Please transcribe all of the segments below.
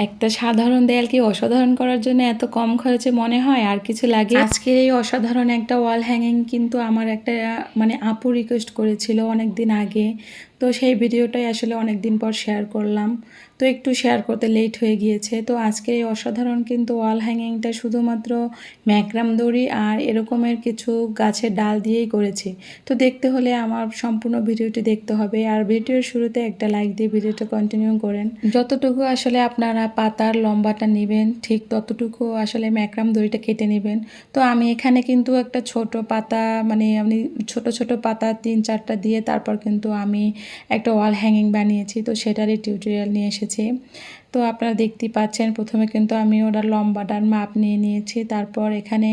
একটা সাধারণ দেয়ালকে অসাধারণ করার জন্য এত কম খরচে মনে হয়? আর কিছু লাগে? আজকের এই অসাধারণ একটা ওয়াল হ্যাঙ্গিং কিন্তু আমার একটা মানে আপু রিকোয়েস্ট করেছিল অনেক দিন আগে। তো সেই ভিডিওটাই আসলে অনেক দিন পর শেয়ার করলাম। তো একটু শেয়ার করতে লেট হয়ে গিয়েছে। তো আজকে এই অসাধারণ কিন্তু ওয়াল হ্যাঙ্গিংটা শুধুমাত্র ম্যাক্রাম দড়ি আর এরকমের কিছু গাছের ডাল দিয়েই করেছি। তো দেখতে হলে আমার সম্পূর্ণ ভিডিওটি দেখতে হবে। আর ভিডিওর শুরুতে একটা লাইক দিয়ে ভিডিওটা কন্টিনিউ করেন। যতটুকু আসলে আপনারা পাতার লম্বাটা নেবেন, ঠিক ততটুকু আসলে ম্যাক্রাম দড়িটা কেটে নেবেন। তো আমি এখানে কিন্তু একটা ছোট পাতা মানে আমি ছোট ছোট পাতা তিন চারটা দিয়ে তারপর কিন্তু আমি একটা ওয়াল হ্যাঙ্গিং বানিয়েছি, তো সেটারই টিউটোরিয়াল নিয়ে এসেছি। তো আপনারা দেখতেই পাচ্ছেন, প্রথমে কিন্তু আমি ওটা লম্বাটার মাপ নিয়ে নিয়েছি, তারপর এখানে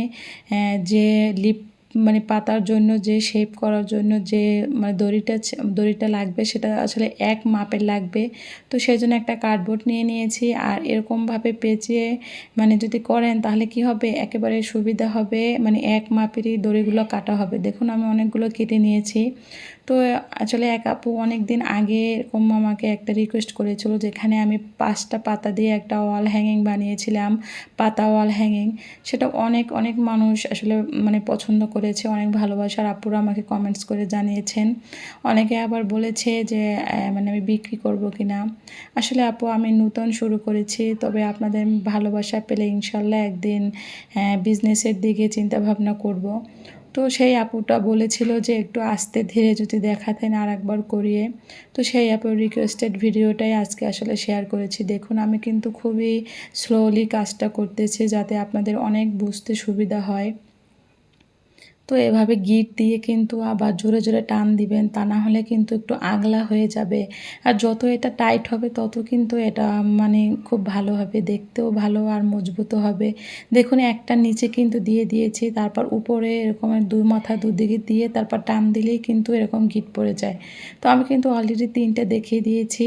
যে লিপ মানে পাতার জন্য যে শেপ করার জন্য যে মানে দড়িটা দড়িটা লাগবে সেটা আসলে এক মাপের লাগবে। তো সেই জন্য একটা কার্ডবোর্ড নিয়ে নিয়েছি আর এরকমভাবে পেঁচিয়ে মানে যদি করেন তাহলে কি হবে? একেবারে সুবিধা হবে মানে এক মাপেরই দড়িগুলো কাটা হবে। দেখুন আমি অনেকগুলো কেটে নিয়েছি। তো আসলে এক আপু অনেক দিন আগে এরকম আমাকে একটা রিকোয়েস্ট করেছিল যেখানে আমি পাঁচটা পাতা দিয়ে একটা ওয়াল হ্যাঙ্গিং বানিয়েছিলাম, পাতা ওয়াল হ্যাঙ্গিং সেটা অনেক অনেক মানুষ আসলে মানে পছন্দ করেছে, অনেক ভালোবাসার আপুরা আমাকে কমেন্টস করে জানিয়েছেন। অনেকে আবার বলেছে যে মানে আমি বিক্রি করব কি না আসলে আপু, আমি নতুন শুরু করেছি, তবে আপনাদের ভালোবাসা পেলে ইনশাল্লাহ একদিন বিজনেসের দিকে চিন্তা ভাবনা করব। তো সেই আপুটা বলেছিল যে, একটু আস্তে ধীরে যদি দেখাতেন আর একবার করিয়ে। তো সেই আপুর রিকোয়েস্টেড ভিডিওটাই আজকে আসলে শেয়ার করেছি। দেখুন, আমি কিন্তু খুবই স্লোলি কাজটা করতেছি যাতে আপনাদের অনেক বুঝতে সুবিধা হয়। তো এভাবে গিট দিয়ে কিন্তু আবার জোরে জোরে টান দিবেন, তা না হলে কিন্তু একটু আগলা হয়ে যাবে। আর যত এটা টাইট হবে, তত কিন্তু এটা মানে খুব ভালো হবে, দেখতেও ভালো আর মজবুত হবে। দেখুন, একটা নিচে কিন্তু দিয়ে দিয়েছি, তারপর উপরে এরকম দুই মাথা দুদিকে দিয়ে তারপর টান দিলেই কিন্তু এরকম গিট পড়ে যায়। তো আমি কিন্তু অলরেডি তিনটে দেখিয়ে দিয়েছি।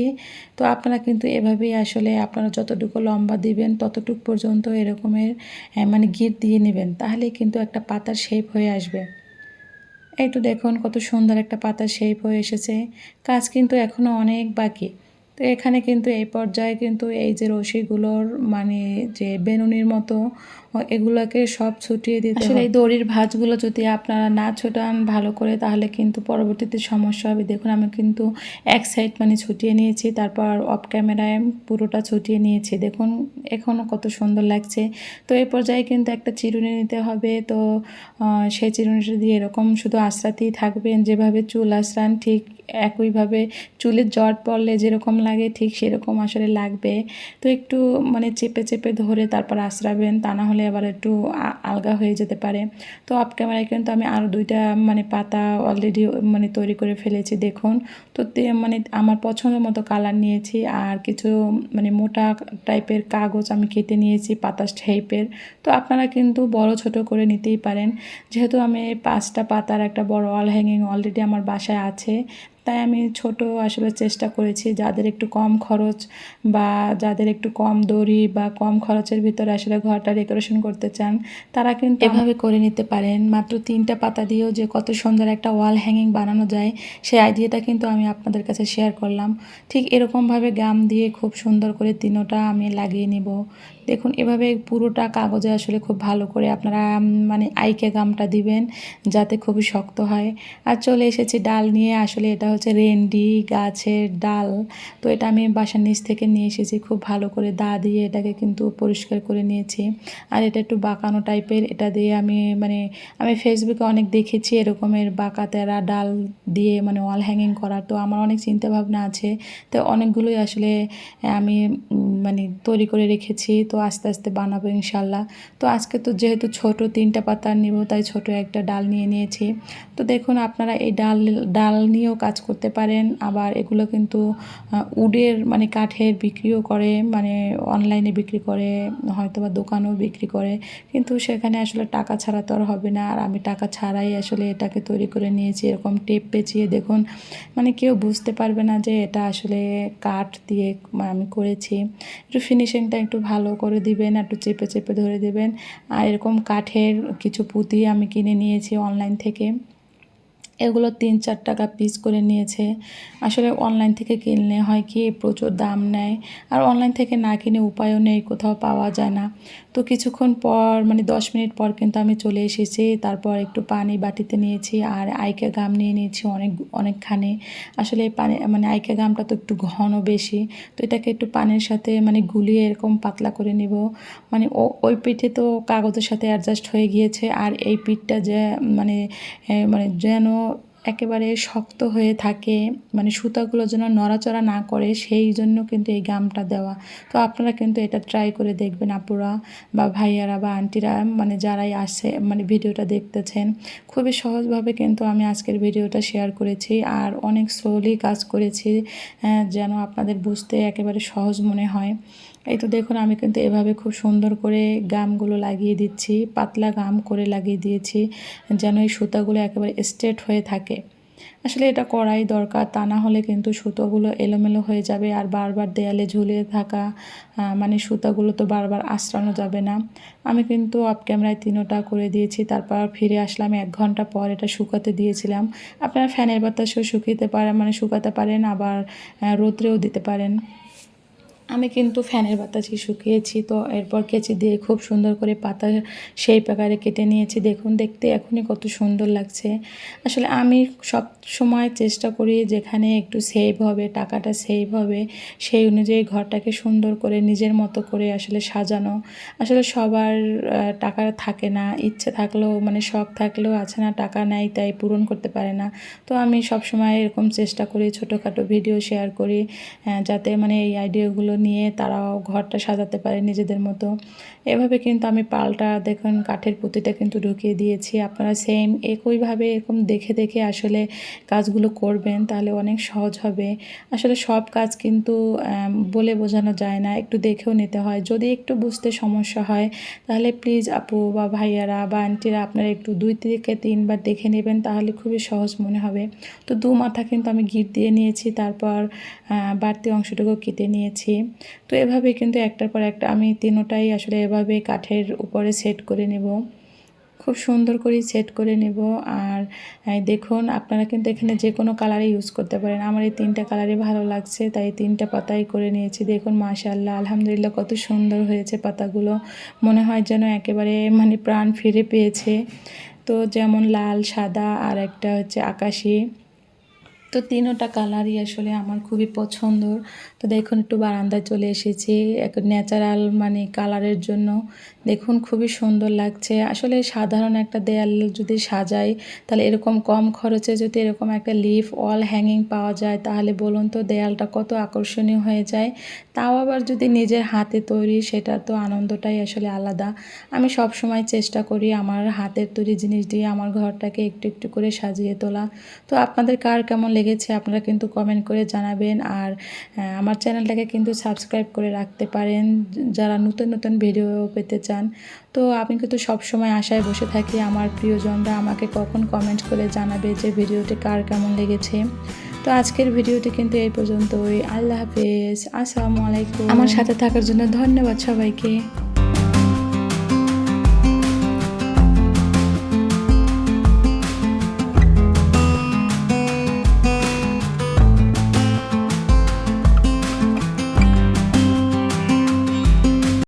তো আপনারা কিন্তু এভাবেই আসলে আপনারা যতটুকু লম্বা দিবেন, ততটুকু পর্যন্ত এরকমের মানে গিট দিয়ে নেবেন তাহলে কিন্তু একটা পাতার শেপ হয়ে আসবে। এই তো দেখুন কত সুন্দর একটা পাতা শেপ হয়ে এসেছে। কাজ কিন্তু এখনও অনেক বাকি। তো এখানে কিন্তু এই পর্যায়ে কিন্তু এই যে রশিগুলোর মানে যে বেনুনির মতো এগুলোকে সব ছুটিয়ে দিতে আসলে এই দড়ির ভাঁজগুলো যদি আপনারা না ছোটান ভালো করে তাহলে কিন্তু পরবর্তীতে সমস্যা হবে। দেখুন আমি কিন্তু এক সাইড মানে ছুটিয়ে নিয়েছি তারপর অফ ক্যামেরায় পুরোটা ছুটিয়ে নিয়েছি। দেখুন এখনও কত সুন্দর লাগছে। তো এই পর্যায়ে কিন্তু একটা চিরুনি নিতে হবে। তো সেই চিরুনিটা দিয়ে এরকম শুধু আশ্রাতেই থাকবেন। যেভাবে চুল আশ্রান ঠিক একইভাবে চুলের জট পড়লে যেরকম লাগে ঠিক সেরকম আসলে লাগবে। তো একটু মানে চেপে চেপে ধরে তারপর আশ্রাবেন তা না হলে আবার একটু আলগা হয়ে যেতে পারে। তো অফ ক্যামেরায় কিন্তু আমি আরও দুইটা মানে পাতা অলরেডি মানে তৈরি করে ফেলেছি, দেখুন। তো মানে আমার পছন্দের মতো কালার নিয়েছি, আর কিছু মানে মোটা টাইপের কাগজ আমি কেটে নিয়েছি, পাতা শেপের তো আপনারা কিন্তু বড় ছোট করে নিতেই পারেন। যেহেতু আমি পাঁচটা পাতার একটা বড় ওয়াল হ্যাঙ্গিং অলরেডি আমার বাসায় আছে তাই আমি ছোট আসলে চেষ্টা করেছি যাদের একটু কম খরচ বা যাদের একটু কম দড়ি বা কম খরচের ভিতরে আসলে ঘরটা ডেকোরেশন করতে চান তারা কিন্তু এভাবে করে নিতে পারেন। মাত্র তিনটা পাতা দিয়েও যে কত সুন্দর একটা ওয়াল হ্যাঙ্গিং বানানো যায় সেই আইডিয়াটা কিন্তু আমি আপনাদের কাছে শেয়ার করলাম। ঠিক এরকমভাবে গাম দিয়ে খুব সুন্দর করে তিনোটা আমি লাগিয়ে নিব। দেখুন এভাবে পুরোটা কাগজে আসলে খুব ভালো করে আপনারা মানে আইকে গামটা দিবেন যাতে খুবই শক্ত হয়। আর চলে এসেছি ডাল নিয়ে আসলে এটা হচ্ছে রেন্ডি গাছের ডাল। তো এটা আমি বাসার নিচ থেকে নিয়ে এসেছি, খুব ভালো করে দা দিয়ে এটাকে কিন্তু পরিষ্কার করে নিয়েছি। আর এটা একটু বাঁকানো টাইপের এটা দিয়ে আমি মানে আমি ফেসবুকে অনেক দেখেছি এরকমের বাঁকা তেরা ডাল দিয়ে মানে ওয়াল হ্যাঙ্গিং করার। তো আমার অনেক চিন্তা ভাবনা আছে। তো অনেকগুলোই আসলে আমি মানে তৈরি করে রেখেছি। তো আস্তে আস্তে বানাবো ইনশাল্লাহ। তো আজকে তো যেহেতু ছোট তিনটা পাতা নিব, তাই ছোট একটা ডাল নিয়ে নিয়েছি। তো দেখুন, আপনারা এই ডাল ডাল নিয়েও কাজ করতে পারেন। আবার এগুলো কিন্তু উডের মানে কাঠের বিক্রিও করে মানে অনলাইনে বিক্রি করে হয়তো বা দোকানেও বিক্রি করে। কিন্তু সেখানে আসলে টাকা ছাড়া তো আর হবে না। আর আমি টাকা ছাড়াই আসলে এটাকে তৈরি করে নিয়েছি। এরকম টেপ পেঁচিয়ে দেখুন মানে কেউ বুঝতে পারবে না যে এটা আসলে কাঠ দিয়ে আমি করেছি। একটু ফিনিশিংটা একটু ভালো করে দিবেন, একটু চেপে চেপে ধরে দেবেন। আর এরকম কাঠের কিছু পুঁতি আমি কিনে নিয়েছি অনলাইন থেকে। এগুলো তিন চার টাকা পিস করে নিয়েছে। আসলে অনলাইন থেকে কিনলে হয় কি প্রচুর দাম নেয়। আর অনলাইন থেকে না কিনে উপায়ও নেই, কোথাও পাওয়া যায় না। তো কিছুক্ষণ পর মানে দশ মিনিট পর কিন্তু আমি চলে এসেছি। তারপর একটু পানি বাটিতে নিয়েছি আর আইকে গাম নিয়ে নিয়েছি অনেক, অনেকখানি। আসলে পানি মানে আইকে গামটা তো একটু ঘন বেশি। তো এটাকে একটু পানির সাথে মানে গুলিয়ে এরকম পাতলা করে নিব। মানে ও, ওই পিঠে তো কাগজের সাথে অ্যাডজাস্ট হয়ে গিয়েছে। আর এই পিঠটা যে মানে মানে যেন একেবারে শক্ত হয়ে থাকে মানে সুতাগুলো যেন নড়াচড়া না করে, সেই জন্য কিন্তু এই গামটা দেওয়া। তো আপনারা কিন্তু এটা ট্রাই করে দেখবেন আপুরা বা ভাইয়ারা বা আন্টিরা মানে যারাই আসে মানে ভিডিওটা দেখতেছেন। খুবই সহজভাবে কিন্তু আমি আজকের ভিডিওটা শেয়ার করেছি আর অনেক স্লোলি কাজ করেছি যেন আপনাদের বুঝতে একেবারে সহজ মনে হয়। এই তো দেখুন, আমি কিন্তু এভাবে খুব সুন্দর করে গামগুলো লাগিয়ে দিচ্ছি, পাতলা গাম করে লাগিয়ে দিয়েছি, যেন এই সুতাগুলো একেবারে স্ট্রেট হয়ে থাকে। আসলে এটা করাই দরকার, তা না হলে কিন্তু সুতোগুলো এলোমেলো হয়ে যাবে আর বারবার দেয়ালে ঝুলিয়ে থাকা মানে সুতাগুলো তো বারবার আশ্রানো যাবে না। আমি কিন্তু অফ ক্যামেরায় তিনোটা করে দিয়েছি, তারপর ফিরে আসলাম, এক ঘণ্টা পর এটা শুকাতে দিয়েছিলাম। আপনারা ফ্যানের বাতাসেও শুকিয়ে পারেন মানে শুকাতে পারেন, আবার রৌদ্রেও দিতে পারেন। আমি কিন্তু ফ্যানের বাতাসে শুকিয়েছি, তো এরপর কেচি দিয়ে খুব সুন্দর করে পাতা সেই প্রকারে কেটে নিয়েছি। দেখুন, দেখতে এখনই কত সুন্দর লাগছে। আসলে আমি সব সময় চেষ্টা করি যেখানে একটু সেভ হবে, টাকাটা সেভ হবে, সেই অনুযায়ী ঘরটাকে সুন্দর করে নিজের মতো করে আসলে সাজানো। আসলে সবার টাকা থাকে না, ইচ্ছে থাকলেও মানে শখ থাকলেও আছে না, টাকা নেয় তাই পূরণ করতে পারে না। তো আমি সব সময় এরকম চেষ্টা করি, ছোটোখাটো ভিডিও শেয়ার করি যাতে মানে এই আইডিয়াগুলো নিয়ে তারাও ঘরটা সাজাতে পারে নিজেদের মতো। এভাবে কিন্তু আমি পালটা দেখুন, কাঠের পুঁতিটা কিন্তু ঢুকিয়ে দিয়েছি। আপনারা সেম একইভাবে এরকম দেখে দেখে আসলে কাজগুলো করবেন, তাহলে অনেক সহজ হবে। আসলে সব কাজ কিন্তু বলে বোঝানো যায় না, একটু দেখেও নিতে হয়। যদি একটু বুঝতে সমস্যা হয়, তাহলে প্লিজ আপু বা ভাইয়ারা বা আন্টিরা আপনারা একটু দুই থেকে তিনবার দেখে নেবেন, তাহলে খুবই সহজ মনে হবে। তো দু মাথা কিন্তু আমি গিট দিয়ে নিয়েছি, তারপর বাড়তি অংশটুকু কেটে নিয়েছি। তো এভাবে কিন্তু একটার পর একটা আমি তিনোটাই আসলে এভাবে কাঠের উপরে সেট করে নেব। খুব সুন্দর করে সেট করে নেব। আর দেখুন, আপনারা কিন্তু এখানে যে কোনো কালারে ইউজ করতে পারেন। আমার এই তিনটা কালারই ভালো লাগছে, তাই তিনটা পাতাই করে নিয়েছি। দেখুন মাশাল্লাহ আলহামদুলিল্লাহ, কত সুন্দর হয়েছে পাতাগুলো। মনে হয় যেন একেবারে মানে প্রাণ ফিরে পেয়েছে। তো যেমন লাল, সাদা, আর একটা হচ্ছে আকাশি। তো তিনোটা কালারই আসলে আমার খুবই পছন্দ তো দেখুন, একটু বারান্দায় চলে এসেছি, এক ন্যাচারাল মানে কালারের জন্য। দেখুন, খুবই সুন্দর লাগছে। আসলে সাধারণ একটা দেয়াল যদি সাজাই, তাহলে এরকম কম খরচে যদি এরকম একটা লিফ অল হ্যাঙ্গিং পাওয়া যায়, তাহলে বলুন তো দেয়ালটা কত আকর্ষণীয় হয়ে যায়। তাও আবার যদি নিজের হাতে তৈরি সেটা তো আনন্দটাই আসলে আলাদা। আমি সব সময় চেষ্টা করি আমার হাতের তৈরি জিনিস দিয়ে আমার ঘরটাকে একটু একটু করে সাজিয়ে তোলা। তো আপনাদের কার কেমন লেগেছে, আপনারা কিন্তু কমেন্ট করে জানাবেন। আর আমার চ্যানেলটাকে কিন্তু সাবস্ক্রাইব করে রাখতে পারেন, যারা নতুন নতুন ভিডিও পেতে চান। তো আমি কিন্তু সবসময় আশায় বসে থাকি, আমার প্রিয়জনরা আমাকে কখন কমেন্ট করে জানাবে যে ভিডিওটি কার কেমন লেগেছে। তো আজকের ভিডিওটি কিন্তু এই পর্যন্তই। আল্লাহ হাফেজ। আসসালামু আলাইকুম। আমার সাথে থাকার জন্য ধন্যবাদ সবাইকে।